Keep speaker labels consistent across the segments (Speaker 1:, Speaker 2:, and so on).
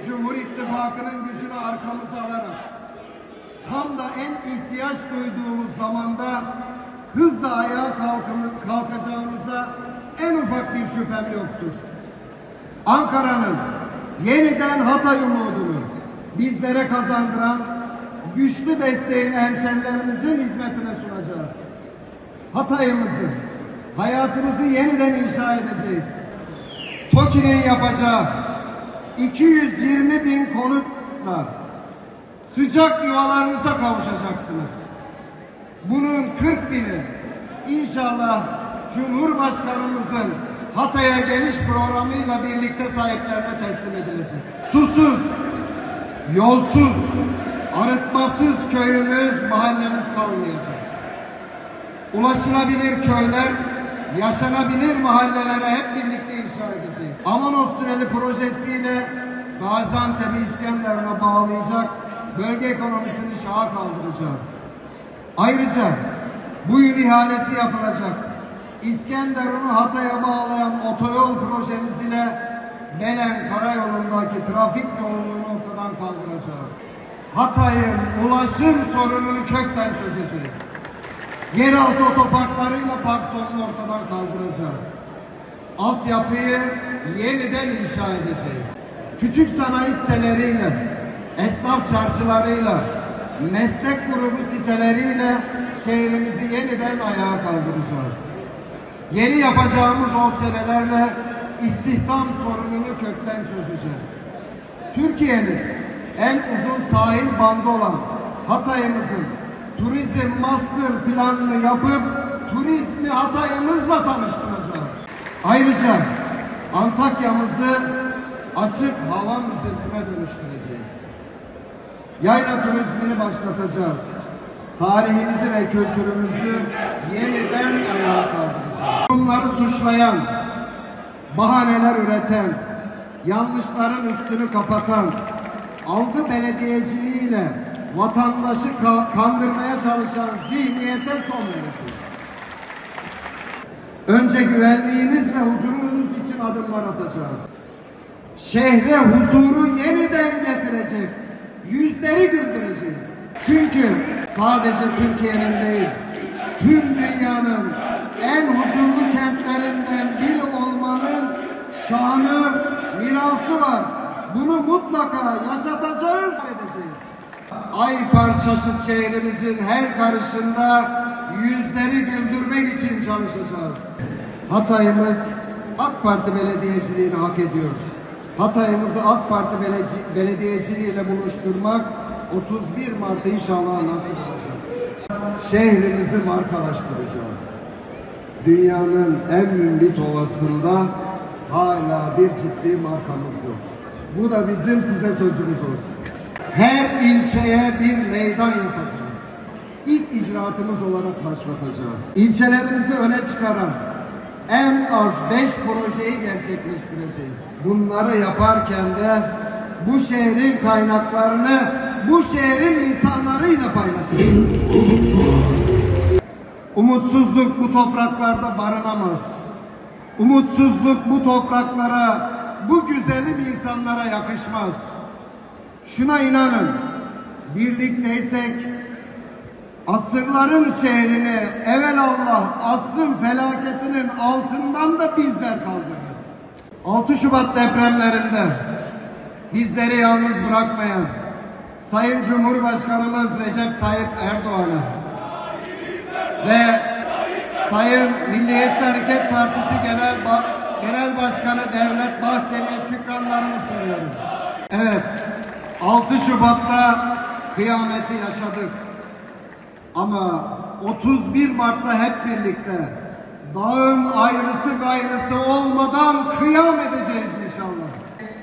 Speaker 1: ve Cumhur İttifakı'nın gücünü arkamıza alarak tam da en ihtiyaç duyduğumuz zamanda hızla ayağa kalkacağımıza en ufak bir şüphem yoktur. Ankara'nın yeniden Hatay umudunu bizlere kazandıran güçlü desteğini hemşerilerimizin hizmetine sunacağız. Hatay'ımızı, hayatımızı yeniden inşa edeceğiz. TOKİ'nin yapacağı 220 bin konutla sıcak yuvalarınıza kavuşacaksınız. Bunun 40 bini inşallah Cumhurbaşkanımızın Hatay'a geliş programıyla birlikte sahiplerine teslim edilecek. Susuz, yolsuz, arıtmasız köyümüz, mahallemiz kalmayacak. Ulaşılabilir köyler, yaşanabilir mahallelere hep birlikte Amanos Tüneli projesiyle Gaziantep'i İskenderun'a bağlayacak bölge ekonomisini şaha kaldıracağız. Ayrıca bu yıl ihalesi yapılacak. İskenderun'u Hatay'a bağlayan otoyol projemiz ile Belen Karayolu'ndaki trafik yoğunluğunu ortadan kaldıracağız. Hatay'ın ulaşım sorununu kökten çözeceğiz. Yeraltı otoparklarıyla park sorununu ortadan kaldıracağız. Altyapıyı yeniden inşa edeceğiz. Küçük sanayi siteleriyle, esnaf çarşılarıyla, meslek grubu siteleriyle şehrimizi yeniden ayağa kaldıracağız. Yeni yapacağımız OSB'lerle istihdam sorununu kökten çözeceğiz. Türkiye'nin en uzun sahil bandı olan Hatay'ımızın turizm master planını yapıp turizmi Hatay'ımızla tanıştıracağız. Ayrıca Antakya'mızı açık hava müzesine dönüştüreceğiz. Yayla turizmini başlatacağız. Tarihimizi ve kültürümüzü yeniden ayağa kaldıracağız. Bunları suçlayan, bahaneler üreten, yanlışların üstünü kapatan, algı belediyeciliğiyle vatandaşı ka- kandırmaya çalışan zihniyete son vereceğiz. Önce güvenliğiniz ve huzurunuz için adımlar atacağız. Şehre huzuru yeniden getirecek, yüzleri güldüreceğiz. Çünkü sadece Türkiye'nin değil, tüm dünyanın en huzurlu kentlerinden biri olmanın şanı, mirası var. Bunu mutlaka yaşatacağız, edeceğiz. Ay parçası şehrimizin her karışında çalışacağız. Hatay'ımız AK Parti belediyeciliğini hak ediyor. Hatay'ımızı AK Parti beledi- belediyeciliğiyle buluşturmak 31 Mart inşallah nasip olacak. Şehrimizi markalaştıracağız. Dünyanın en mümbit ovasında hala bir ciddi markamız yok. Bu da bizim size sözümüz olsun. Her ilçeye bir meydan yapacağız. İlk icraatımız olarak başlatacağız. İlçelerimizi öne çıkaran en az beş projeyi gerçekleştireceğiz. Bunları yaparken de bu şehrin kaynaklarını bu şehrin insanlarıyla paylaşacağız. Umutsuzluk bu topraklarda barınamaz. Umutsuzluk bu topraklara, bu güzelim insanlara yakışmaz. Şuna inanın, birlikteysek asırların şehrini evelallah asrın felaketinin altından da bizler kaldırırız. 6 Şubat depremlerinde bizleri yalnız bırakmayan Sayın Cumhurbaşkanımız Recep Tayyip Erdoğan'a ve Sayın Milliyetçi Hareket Partisi Genel Ba- Genel Başkanı Devlet Bahçeli'ye şükranlarımı sunuyorum. Evet, 6 Şubat'ta kıyameti yaşadık. Ama 31 Mart'ta hep birlikte dağın ayrısı gayrısı olmadan kıyam edeceğiz inşallah.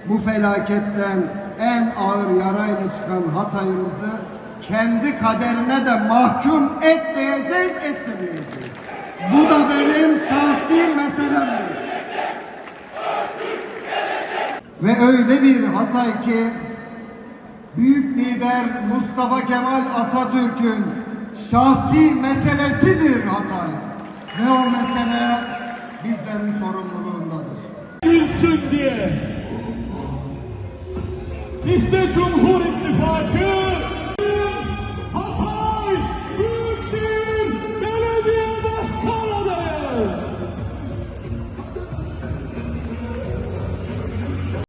Speaker 1: Bu felaketten en ağır yarayla çıkan Hatay'ımızı kendi kaderine de mahkum etmeyeceğiz, etmeyeceğiz. Bu da benim şahsi meselemdir. Ve öyle bir Hatay ki büyük lider Mustafa Kemal Atatürk'ün şahsi meselesidir Hatay. Ve o mesele bizlerin sorumluluğundadır.
Speaker 2: gülsün diye. İşte Cumhuriyet